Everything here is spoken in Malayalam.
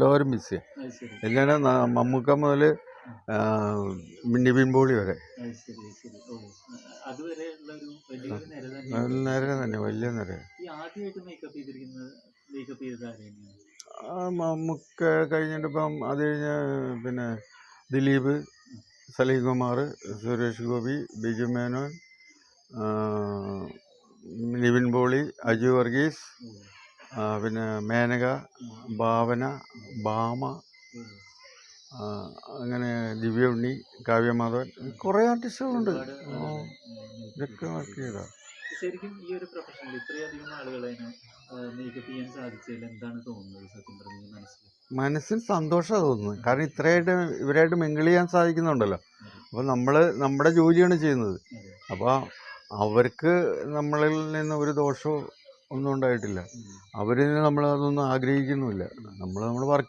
എല്ലാവരും മിസ് ചെയ്യാം എങ്ങനെ മമ്മൂക്ക മുതൽ നിവിൻ പോളി വരെ. നിര തന്നെ വലിയ നിര. മമ്മൂക്ക കഴിഞ്ഞിട്ട് ഇപ്പം അത് കഴിഞ്ഞ് പിന്നെ ദിലീപ് സലീം കുമാർ സുരേഷ് ഗോപി ബിജു മേനോൻ നിവിൻ പോളി അജു വർഗീസ് പിന്നെ മേനക ഭാവന ഭാമ അങ്ങനെ ദിവ്യ ഉണ്ണി കാവ്യമാധവൻ കുറേ ആർട്ടിസ്റ്റുകളുണ്ട്. ഇതൊക്കെ വർക്ക് ചെയ്താൽ ശരിക്കും ഈ ഒരു പ്രൊഫഷനിൽ ഇത്രയധികം ആളുകളെ മേക്കപ്പ് ചെയ്യാൻ സാധിച്ചതിൽ എന്താണ് തോന്നുന്നത് സത്യം പറഞ്ഞ മനസ്സിൽ? മനസ്സിന് സന്തോഷമാണ് തോന്നുന്നത്. കാരണം ഇത്രയായിട്ട് ഇവരായിട്ട് മിങ്കിൾ ചെയ്യാൻ സാധിക്കുന്നുണ്ടല്ലോ. അപ്പോൾ നമ്മൾ നമ്മുടെ ജോലിയാണ് ചെയ്യുന്നത്. അപ്പോൾ അവർക്ക് നമ്മളിൽ നിന്ന് ഒരു ദോഷവും ഒന്നും ഉണ്ടായിട്ടില്ല ഉം. അവരിൽ നിന്ന് നമ്മൾ അതൊന്നും ആഗ്രഹിക്കുന്നുമില്ല നമ്മൾ നമ്മൾ വർക്ക്